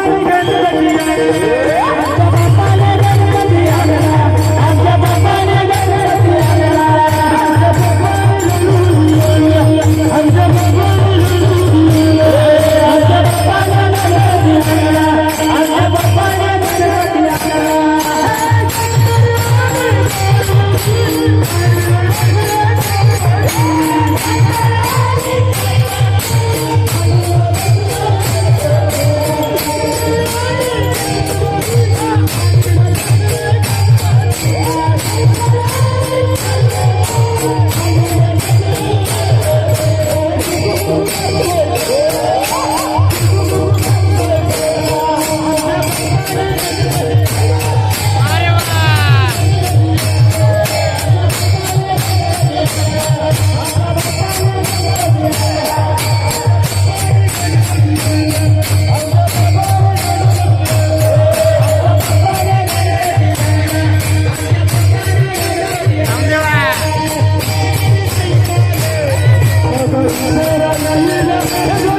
आमच्या बाबांनी देणगी आली आमच्या बाबांनी देणगी आली आमच्या बाबांनी gonna la la la